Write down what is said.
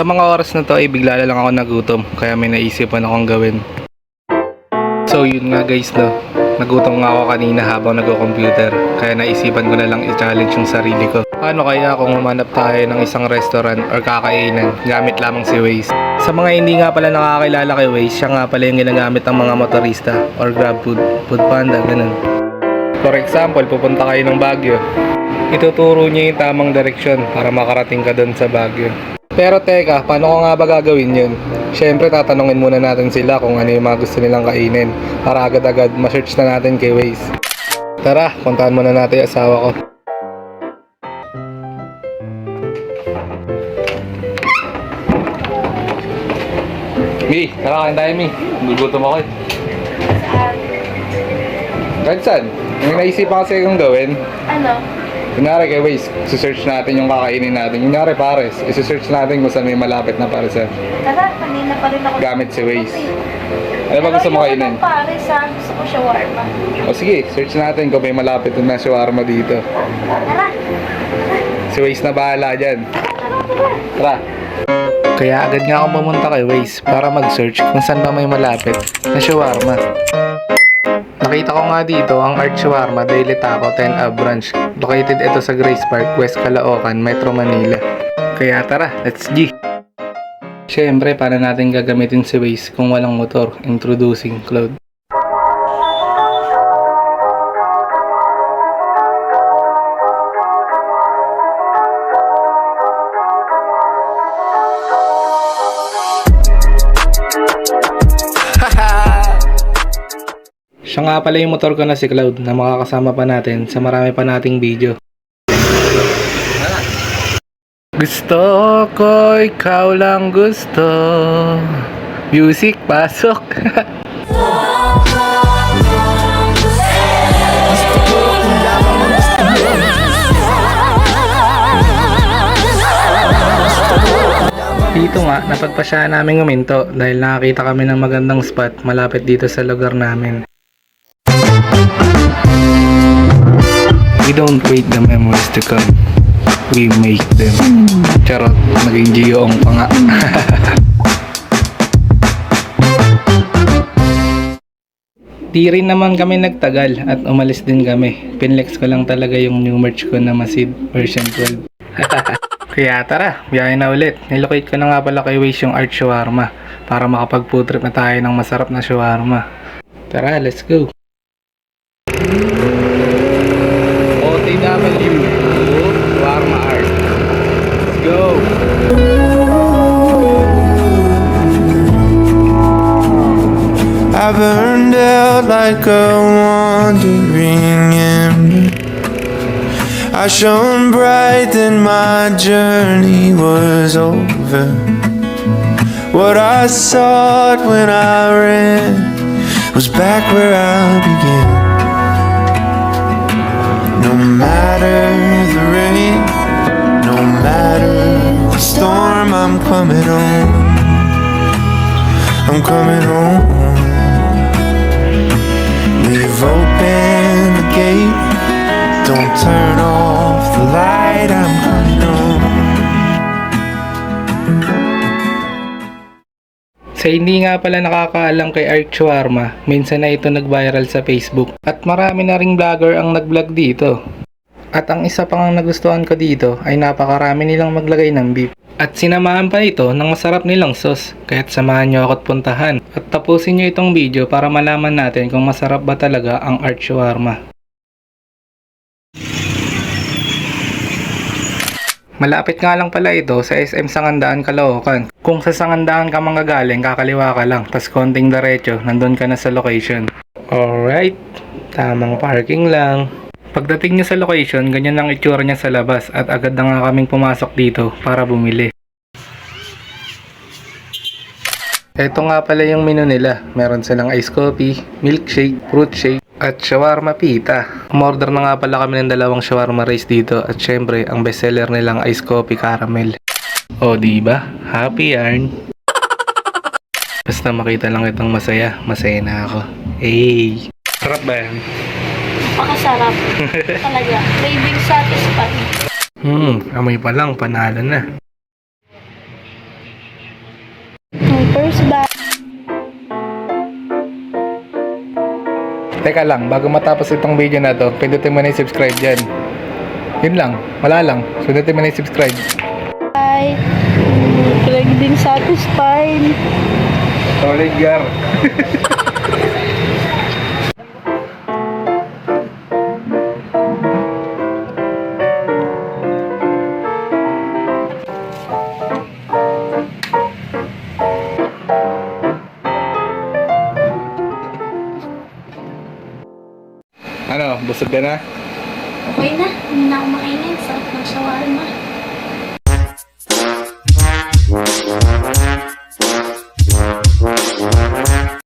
Sa mga oras na to ay bigla lang ako nagutom kaya may naisipan akong gawin. So yun nga guys no, nagutom nga ako kanina habang nagko-computer kaya naisipan ko na lang i-challenge yung sarili ko. Paano kaya kung humanap tayo ng isang restaurant or kakainan gamit lamang si Waze? Sa mga hindi nga pala nakakilala kay Waze, siya nga pala yung ginagamit ng mga motorista or grab food, food panda, ganun. For example, pupunta kayo ng Baguio. Ituturo niya yung tamang direksyon para makarating ka doon sa Baguio. Pero teka, paano ko nga ba gagawin yun? Siyempre, tatanungin muna natin sila kung ano yung mga gusto nilang kainin para agad-agad ma-search na natin kay Waze. Tara, puntahan muna natin yung asawa ko. Mi, tara kain tayo, Mi. Gugutom ako eh. Kahit saan? May naisipan kasi kong gawin. Ano? Kunyari kay Waze, search natin yung kakainin natin. Kunyari pares, isi-search natin kung saan may malapit na paresan. Tara, kanina pa rin ako. Gamit si Waze. Ano ba gusto mo kainin? Pares ha. Gusto ko shawarma. O sige, search natin kung may malapit na shawarma dito. Tara. Si Waze na bahala dyan. Tara. Kaya agad nga akong pumunta kay Waze para mag-search kung saan ba may malapit na shawarma. Nakita ko nga dito ang Art Shawarma Daily Taco 10 Ab Branch. Located ito sa Grace Park, West Caloocan, Metro Manila. Kaya tara, let's G! Siyempre, para natin gagamitin si Waze kung walang motor? Introducing Cloud. Siya nga pala yung motor ko na si Cloud na makakasama pa natin sa marami pa nating video. Gusto ko, ikaw lang gusto. Music, pasok. Dito nga, napagpasya namin huminto dahil nakakita kami ng magandang spot malapit dito sa lugar namin. We don't wait the memories to come. We make them. Charot, naging Gioong pa nga. Di rin naman kami nagtagal at umalis din kami. Pinlex ko lang talaga yung new merch ko na Masid version 12. Kaya tara, biyahe na ulit. Nilocate ko na nga pala kay Waze yung Art Shawarma para makapag food trip na tayo ng masarap na shawarma. Tara, let's go! I burned out like a wandering ember. I shone bright, then my journey was over. What I sought when I ran was back where I began. No matter the rain, no matter the storm, I'm coming home. I'm coming home. Don't turn off the light. I'm home. Sa hindi nga pala nakakaalam kay Art Shawarma, minsan na ito nag-viral sa Facebook at marami na ring vlogger ang nag-vlog dito. At ang isa pang ang nagustuhan ko dito ay napakarami nilang maglagay ng beef. At sinamahan pa ito ng masarap nilang sauce, kaya't samahan nyo ako at puntahan. At tapusin nyo itong video para malaman natin kung masarap ba talaga ang Art Shawarma. Malapit nga lang pala ito sa SM Sangandaan, Caloocan. Kung sa Sangandaan ka manggagaling, kakaliwa ka lang, tas konting diretso, nandun ka na sa location. Alright, tamang parking lang. Pagdating niya sa location, ganyan ang itsura niya sa labas at agad na nga kaming pumasok dito para bumili. Ito nga pala yung menu nila. Meron silang ice coffee, milkshake, fruit shake, at shawarma pita. Umorder na nga pala kami ng dalawang shawarma rice dito at syempre ang bestseller nilang ice coffee caramel. O di ba? Happy yarn. Basta makita lang itong masaya, masaya na ako. Hey! Sarap ba yan? Napakasarap. Talaga. Craving satisfied. Hmm, amoy pa lang, panalo na. First bite. Teka lang, bago matapos itong video na to, pindutin mo na yung subscribe dyan. Yun lang, wala lang. Sundutin mo na yung subscribe. Bye. Mm, Craig din satisfied. Solid gar. busog na? Okay na. Hindi na ako makainin. Sarap ng shawarma.